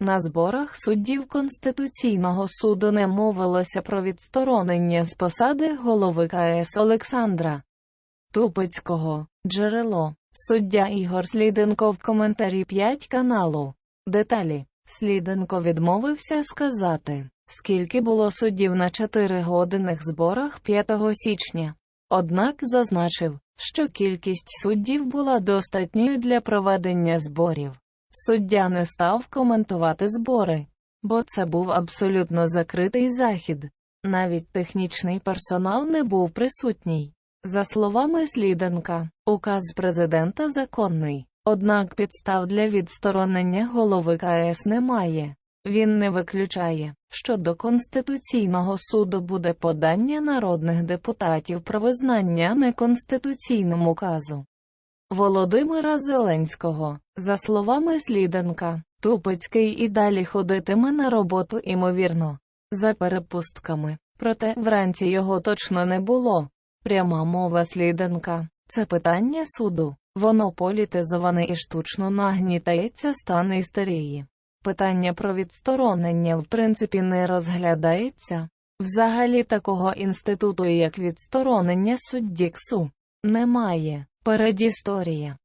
На зборах суддів Конституційного суду не мовилося про відсторонення з посади голови КС Олександра Тупицького. Джерело. Суддя Ігор Сліденко в коментарі 5 каналу. Деталі. Сліденко відмовився сказати, скільки було суддів на 4-годинних зборах 5 січня. Однак зазначив, що кількість суддів була достатньою для проведення зборів. Суддя не став коментувати збори, бо це був абсолютно закритий захід. Навіть технічний персонал не був присутній. За словами Сліденка, указ президента законний, однак підстав для відсторонення голови КС немає. Він не виключає, що до Конституційного суду буде подання народних депутатів про визнання неконституційним указу. Володимира Зеленського, за словами Сліденка, Тупицький і далі ходитиме на роботу імовірно, за перепустками, проте вранці його точно не було. Пряма мова Сліденка – це питання суду, воно політизоване і штучно нагнітається стан істерії. Питання про відсторонення в принципі не розглядається. Взагалі такого інституту, як відсторонення судді КСУ, немає. Передісторія.